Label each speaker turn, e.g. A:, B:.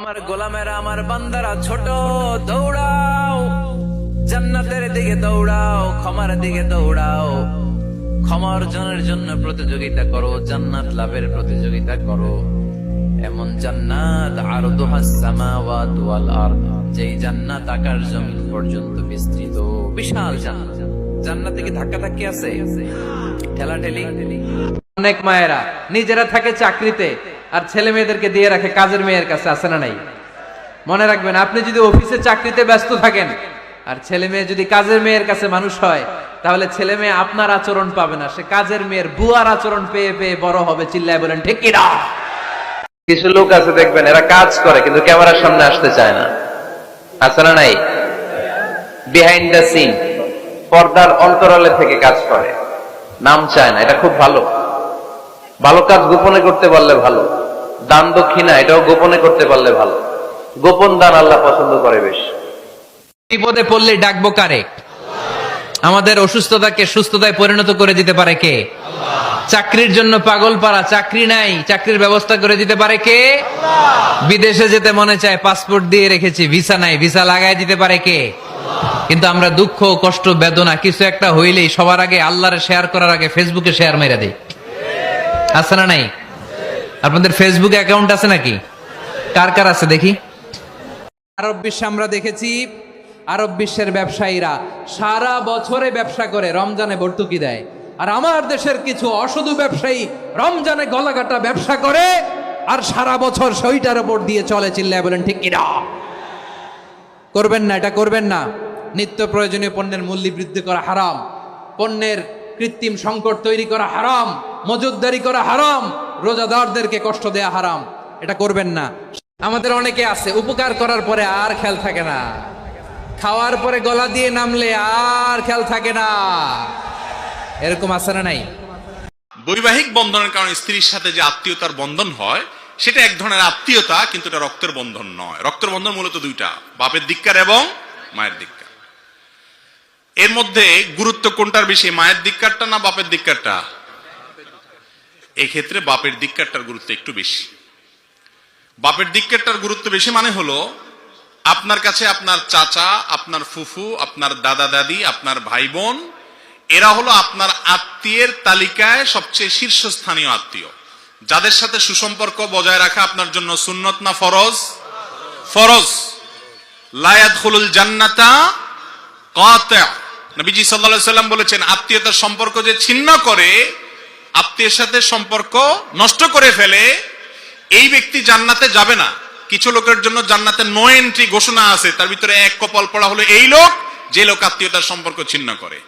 A: আমার গোলামেরা, আমার বান্দারা, ছোট, দৌড়াও। জান্নাতের দিকে দৌড়াও, ক্ষমার দিকে দৌড়াও। ক্ষমা অর্জনের জন্য প্রতিযোগিতা করো, জান্নাত লাভের প্রতিযোগিতা করো। এমন জান্নাত আর সামাওয়াত ওয়াল আরদ, যেই জান্নাত আকাশ জমিন পর্যন্ত বিস্তৃত। বিশাল জান্নাত। জান্নাতে কি ধাক্কা ধাক্কি আছে? ঠেলা ঠেলি অনেক মায়েরা, নিজেরা থাকে চাকরিতে আর ছেলে মেয়েদেরকে দিয়ে রাখে কাজের মেয়ের কাছে, আছে না নাই? মনে রাখবেন, আপনি যদি অফিসে চাকরিতে ব্যস্ত থাকেন আর ছেলে মেয়ে যদি কাজের মেয়ের কাছে মানুষ হয়, তাহলে ছেলে মেয়ে আপনার আচরণ পাবে না, সে কাজের মেয়ের বুয়ার আচরণ পেয়ে পেয়ে বড় হবে, চিল্লায় বলেন, ঠিক কিনা কিছু লোক আছে দেখবেন, এরা কাজ করে, কিন্তু ক্যামেরার সামনে আসতে চায় না। আছে না নাই? বিহাইন্ড দ্য সিন পর্দার অন্তরালে থেকে কাজ করে। নাম চায় না, এটা খুব ভালো। ভালো কাজ গোপনে করতে পারলে ভালো। দান দক্ষিণা, এটাও গোপনে করতে পারলে ভালো। গোপন দান আল্লাহ পছন্দ করে বেশ। বিপদে পড়লে ডাকবো কারে? আমাদের অসুস্থতাকে সুস্থতায় পরিণত করে দিতে পারে কে? চাকরির জন্য পাগল পারা চাকরি নাই, চাকরির ব্যবস্থা করে দিতে পারে কে? বিদেশে যেতে মনে চায়, পাসপোর্ট দিয়ে রেখেছি, ভিসা নাই, ভিসা লাগাই দিতে পারে কে? কিন্তু আমরা দুঃখ, কষ্ট, বেদনা, কিছু একটা হইলেই সবার আগে আল্লাহরে শেয়ার করার আগে ফেসবুকে শেয়ার মেরে দেই। আছে না নাই? আপনাদের ফেসবুক অ্যাকাউন্ট আছে নাকি? কার কার আছে দেখি? আরব বিশ্বে আমরা দেখেছি, আরব বিশ্বের ব্যবসায়ীরা সারা বছরে ব্যবসা করে, রমজানে ভর্তুকি দেয়। আর আমার দেশের কিছু অসাধু ব্যবসায়ী রমজানে গলাকাটা ব্যবসা করে, আর সারা বছর সইটার ওপর দিয়ে চলে চিল্লায় বলেন, ঠিক কিনা করবেন না, এটা করবেন না। নিত্য প্রয়োজনীয় পণ্যের মূল্য বৃদ্ধি করা হারাম। পণ্যের কৃত্রিম সংকট তৈরি করা হারাম মজুদদারি করা হারাম, রোজাদারদেরকে কষ্ট দেয়া হারাম। এটা করবেন না। আমাদের অনেকে আছে, উপকার করার পরে আর খেয়াল থাকে না। খাওয়ার পরে গলা দিয়ে নামলে আর খেয়াল থাকে না। এরকম আছে না নাই?
B: বৈবাহিক বন্ধনের কারণে স্ত্রীর সাথে যে আত্মীয়তার বন্ধন হয়, সেটা এক ধরনের আত্মীয়তা, কিন্তু এটা রক্তের বন্ধন নয়। রক্তের বন্ধন মূলত দুইটা, বাপের দিককার এবং মায়ের দিককার। এর মধ্যে গুরুত্ব কোনটার বেশি, মায়ের দিককারটা না বাপের দিককারটা? এক্ষেত্রে বাপের দিককারটার গুরুত্ব একটু বেশি। বাপের দিককারটার গুরুত্ব বেশি মানে হলো, আপনার কাছে আপনার চাচা, আপনার ফুফু, আপনার দাদা, দাদি, আপনার ভাই বোন এরা হলো আপনার আত্মীয়ের তালিকায় সবচেয়ে শীর্ষস্থানীয় আত্মীয়। যাদের সাথে সুসম্পর্ক বজায় রাখা আপনার জন্য সুন্নত না ফরজ? ফরজ। লায়াত হলুল জান্নাতা কাতা নবীজি সাল্লাল্লাহু সাল্লাম বলেছেন, আত্মীয়তার সম্পর্ক যে ছিন্ন করে, আত্মীয়ের সাথে সম্পর্ক নষ্ট করে ফেলে, এই ব্যক্তি জান্নাতে যাবে না। কিছু লোকের জন্য জান্নাতে নো এন্ট্রি ঘোষণা আছে, তার ভিতরে এক কপাল পড়া হলো এই লোক, যে লোক আত্মীয়তার সম্পর্ক ছিন্ন করে।